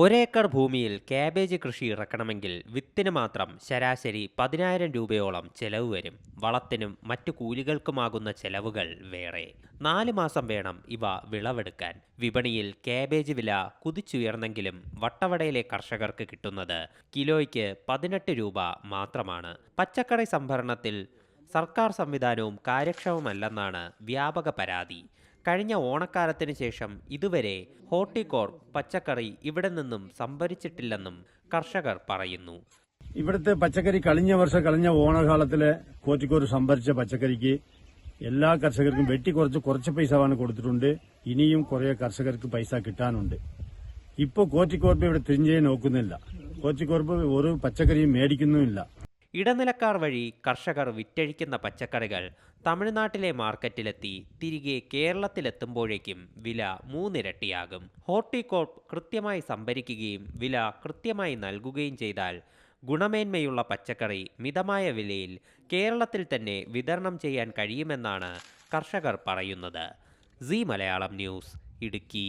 ഒരേക്കർ ഭൂമിയിൽ കാബേജ് കൃഷി ഇറക്കണമെങ്കിൽ വിത്തിന് മാത്രം ശരാശരി പതിനായിരം രൂപയോളം ചെലവ് വരും. വളത്തിനും മറ്റു കൂലികൾക്കുമാകുന്ന ചെലവുകൾ വേറെ. നാല് മാസം വേണം ഇവ വിളവെടുക്കാൻ. വിപണിയിൽ കാബേജ് വില കുതിച്ചുയർന്നെങ്കിലും വട്ടവടയിലെ കർഷകർക്ക് കിട്ടുന്നത് കിലോയ്ക്ക് പതിനെട്ട് രൂപ മാത്രമാണ്. പച്ചക്കറി സംഭരണത്തിൽ സർക്കാർ സംവിധാനവും കാര്യക്ഷമമല്ലെന്നാണ് വ്യാപക പരാതി. കഴിഞ്ഞ ഓണക്കാലത്തിന് ശേഷം ഇതുവരെ ഹോർട്ടികോർപ്പ് പച്ചക്കറി ഇവിടെ നിന്നും സംഭരിച്ചിട്ടില്ലെന്നും കർഷകർ പറയുന്നു. ഇവിടുത്തെ പച്ചക്കറി കഴിഞ്ഞ വർഷം കഴിഞ്ഞ ഓണകാലത്തിലെ കോറ്റിക്കോർ സംഭരിച്ച പച്ചക്കറിക്ക് എല്ലാ കർഷകർക്കും വെട്ടി കുറച്ച് കുറച്ച് പൈസയാണ് കൊടുത്തിട്ടുണ്ട്. ഇനിയും കുറെ കർഷകർക്ക് പൈസ കിട്ടാനുണ്ട്. ഇപ്പോൾ കോറ്റിക്കോർപ്പ് ഇവിടെ തിരിഞ്ഞേ നോക്കുന്നില്ല. കോറ്റിക്കോർപ്പ് ഒരു പച്ചക്കറിയും മേടിക്കുന്നുമില്ല. ഇടനിലക്കാർ വഴി കർഷകർ വിറ്റഴിക്കുന്ന പച്ചക്കറികൾ തമിഴ്നാട്ടിലെ മാർക്കറ്റിലെത്തി തിരികെ കേരളത്തിലെത്തുമ്പോഴേക്കും വില മൂന്നിരട്ടിയാകും. ഹോർട്ടികോർപ്പ് കൃത്യമായി സംഭരിക്കുകയും വില കൃത്യമായി നൽകുകയും ചെയ്താൽ ഗുണമേന്മയുള്ള പച്ചക്കറി മിതമായ വിലയിൽ കേരളത്തിൽ തന്നെ വിതരണം ചെയ്യാൻ കഴിയുമെന്നാണ് കർഷകർ പറയുന്നത്. C Malayalam news Idukki.